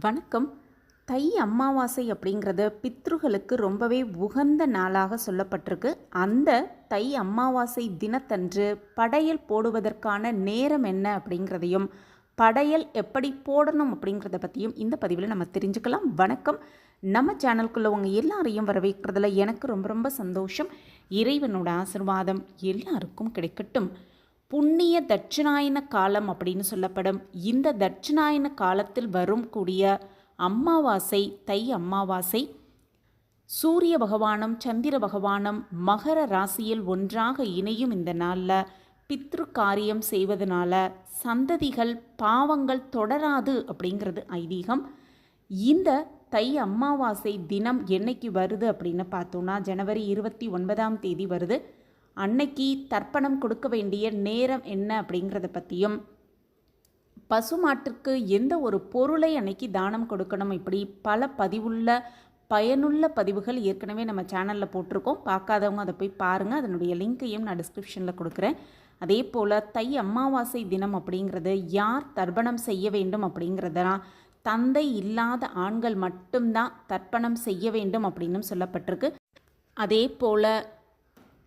வணக்கம். தை அமாவாசை அப்படிங்கிறது பித்ருகளுக்கு ரொம்பவே உகந்த நாளாக சொல்லப்பட்டிருக்கு. அந்த தை அமாவாசை தினத்தன்று படையல் போடுவதற்கான நேரம் என்ன அப்படிங்கிறதையும் படையல் எப்படி போடணும் அப்படிங்கிறத பற்றியும் இந்த பதிவில் நம்ம தெரிஞ்சுக்கலாம். வணக்கம். நம்ம சேனலுக்குள்ள உங்க எல்லாரையும் வரவேற்கிறதுல எனக்கு ரொம்ப ரொம்ப சந்தோஷம். இறைவனோட ஆசிர்வாதம் எல்லாருக்கும் கிடைக்கட்டும். புண்ணிய தட்சிணாயன காலம் அப்படின்னு சொல்லப்படும். இந்த தட்சிணாயன காலத்தில் வரும் கூடிய அமாவாசை தை அம்மாவாசை சூரிய பகவானும் சந்திர பகவானும் மகர ராசியில் ஒன்றாக இணையும் இந்த நாளில் பித்ரு காரியம் செய்வதனால சந்ததிகள் பாவங்கள் தொடராது அப்படிங்கிறது ஐதீகம். இந்த தை அமாவாசை தினம் என்னைக்கு வருது அப்படின்னு பார்த்தோன்னா ஜனவரி இருபத்தி ஒன்பதாம் தேதி வருது. அன்னைக்கு தர்ப்பணம் கொடுக்க வேண்டிய நேரம் என்ன அப்படிங்கிறத பற்றியும் பசுமாட்டிற்கு எந்த ஒரு பொருளை அன்னைக்கு தானம் கொடுக்கணும்? இப்படி பல பதிவுள்ள பயனுள்ள பதிவுகள் ஏற்கனவே நம்ம சேனலில் போட்டிருக்கோம். பார்க்காதவங்க அதை போய் பாருங்கள் அதனுடைய லிங்க்கையும் நான் டிஸ்கிரிப்ஷனில் கொடுக்குறேன். அதே போல் தை அமாவாசை தினம் அப்படிங்கிறது யார் தர்ப்பணம் செய்ய வேண்டும் அப்படிங்கிறதெல்லாம் தந்தை இல்லாத ஆண்கள் மட்டும்தான் தர்ப்பணம் செய்ய வேண்டும் அப்படின்னும் சொல்லப்பட்டிருக்கு. அதே போல்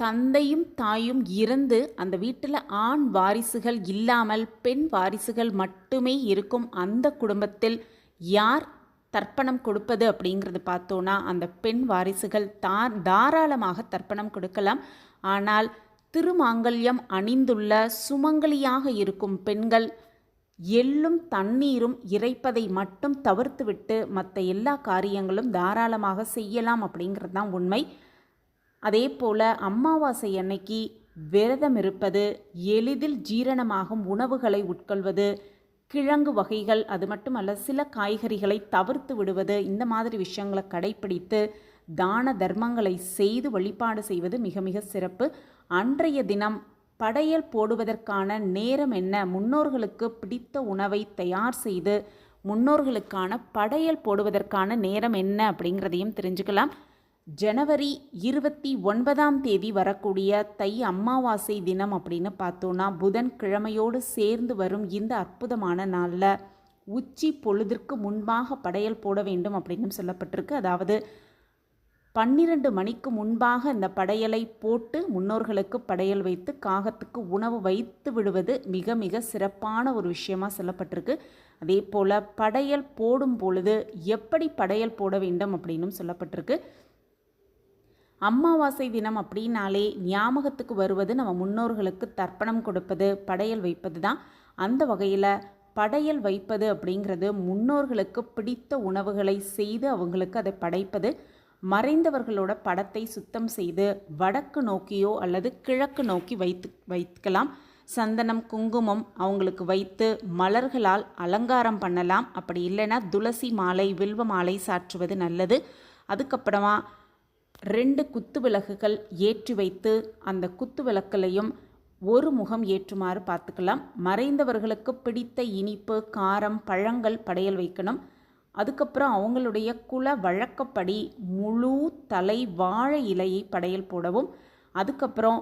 தந்தையும் தாயும் இறந்து அந்த வீட்டில் ஆண் வாரிசுகள் இல்லாமல் பெண் வாரிசுகள் மட்டுமே இருக்கும் அந்த குடும்பத்தில் யார் தர்ப்பணம் கொடுப்பது அப்படிங்கிறது பார்த்தோன்னா அந்த பெண் வாரிசுகள் தா தாராளமாக தர்ப்பணம் கொடுக்கலாம். ஆனால் திருமாங்கல்யம் அணிந்துள்ள சுமங்கலியாக இருக்கும் பெண்கள் எள்ளும் தண்ணீரும் இறைப்பதை மட்டும் தவிர்த்துவிட்டு மற்ற எல்லா காரியங்களும் தாராளமாக செய்யலாம் அப்படிங்கிறது தான் உண்மை. அதே போல் அமாவாசை அன்னைக்கு விரதம் இருப்பது எளிதில் ஜீரணமாகும் உணவுகளை உட்கொள்வது கிழங்கு வகைகள் அது மட்டுமல்ல சில காய்கறிகளை தவிர்த்து விடுவது இந்த மாதிரி விஷயங்களை கடைப்பிடித்து தான தர்மங்களை செய்து வழிபாடு செய்வது மிக மிக சிறப்பு. அன்றைய தினம் படையல் போடுவதற்கான நேரம் என்ன? முன்னோர்களுக்கு பிடித்த உணவை தயார் செய்து முன்னோர்களுக்கான படையல் போடுவதற்கான நேரம் என்ன அப்படிங்கிறதையும் தெரிஞ்சுக்கலாம். ஜனவரி இருபத்தி ஒன்பதாம் தேதி வரக்கூடிய தை அமாவாசை தினம் அப்படின்னு பார்த்தோன்னா புதன் கிழமையோடு சேர்ந்து வரும் இந்த அற்புதமான நாளில் உச்சி பொழுதிற்கு முன்பாக படையல் போட வேண்டும் அப்படின்னு சொல்லப்பட்டிருக்கு. அதாவது பன்னிரண்டு மணிக்கு முன்பாக இந்த படையலை போட்டு முன்னோர்களுக்கு படையல் வைத்து காகத்துக்கு உணவு வைத்து விடுவது மிக மிக சிறப்பான ஒரு விஷயமாக சொல்லப்பட்டிருக்கு. அதே போல் படையல் போடும் பொழுது எப்படி படையல் போட வேண்டும் அப்படின்னும் சொல்லப்பட்டிருக்கு. அமாவாசை தினம் அப்படின்னாலே ஞாபகத்துக்கு வருவது நம்ம முன்னோர்களுக்கு தர்ப்பணம் கொடுப்பது படையல் வைப்பது தான் அந்த வகையில் படையல் வைப்பது அப்படிங்கிறது முன்னோர்களுக்கு பிடித்த உணவுகளை செய்து அவங்களுக்கு அதை படைப்பது மறைந்தவர்களோட படத்தை சுத்தம் செய்து வடக்கு நோக்கியோ அல்லது கிழக்கு நோக்கி வைத்து வைக்கலாம். சந்தனம் குங்குமம் அவங்களுக்கு வைத்து மலர்களால் அலங்காரம் பண்ணலாம். அப்படி இல்லைன்னா துளசி மாலை வில்வ மாலை சாற்றுவது நல்லது. அதுக்கப்புறமா ரெண்டு குத்து விளக்குகள் ஏற்றி வைத்து அந்த குத்து விளக்குலையும் ஒரு முகம் ஏற்றுமாறு பார்த்துக்கலாம். மறைந்தவர்களுக்கு பிடித்த இனிப்பு காரம் பழங்கள் படையல் வைக்கணும். அதுக்கப்புறம் அவங்களுடைய குல வழக்கப்படி முழு தலை வாழை இலையை படையல் போடவும். அதுக்கப்புறம்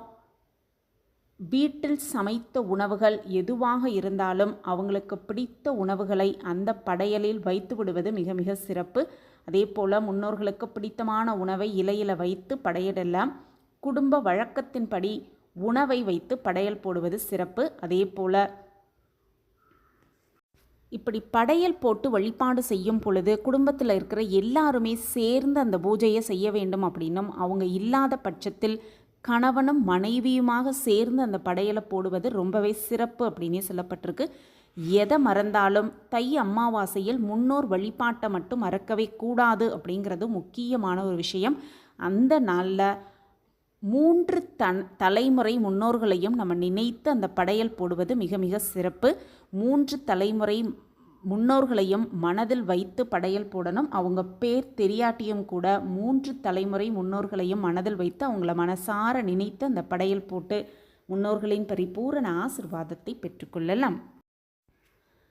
வீட்டில் சமைத்த உணவுகள் எதுவாக இருந்தாலும் அவங்களுக்கு பிடித்த உணவுகளை அந்த படையலில் வைத்து விடுவது மிக மிக சிறப்பு. அதே போல் முன்னோர்களுக்கு பிடித்தமான உணவை இலையில் வைத்து படையிடலாம் குடும்ப வழக்கத்தின்படி உணவை வைத்து படையல் போடுவது சிறப்பு. அதே போல் இப்படி படையல் போட்டு வழிபாடு செய்யும் பொழுது குடும்பத்தில் இருக்கிற எல்லாருமே சேர்ந்து அந்த பூஜையை செய்ய வேண்டும் அப்படின்னும் அவங்க இல்லாத பட்சத்தில் கணவனும் மனைவியுமாக சேர்ந்து அந்த படையலை போடுவது ரொம்பவே சிறப்பு அப்படின்னே சொல்லப்பட்டிருக்கு. எதை மறந்தாலும் தை அமாவாசையில் முன்னோர் வழிபாட்டை மட்டும் மறக்கவே கூடாது அப்படிங்கிறது முக்கியமான ஒரு விஷயம். அந்த நாளில் மூன்று தன் தலைமுறை முன்னோர்களையும் நம்ம நினைத்து அந்த படையல் போடுவது மிக மிக சிறப்பு. மூன்று தலைமுறை முன்னோர்களையும் மனதில் வைத்து படையல் போடணும். அவங்க பேர் தெரியாட்டியும் கூட மூன்று தலைமுறை முன்னோர்களையும் மனதில் வைத்து அவங்கள மனசார நினைத்து அந்த படையல் போட்டு முன்னோர்களின் பரிபூரண ஆசிர்வாதத்தை பெற்றுக்கொள்ளலாம்.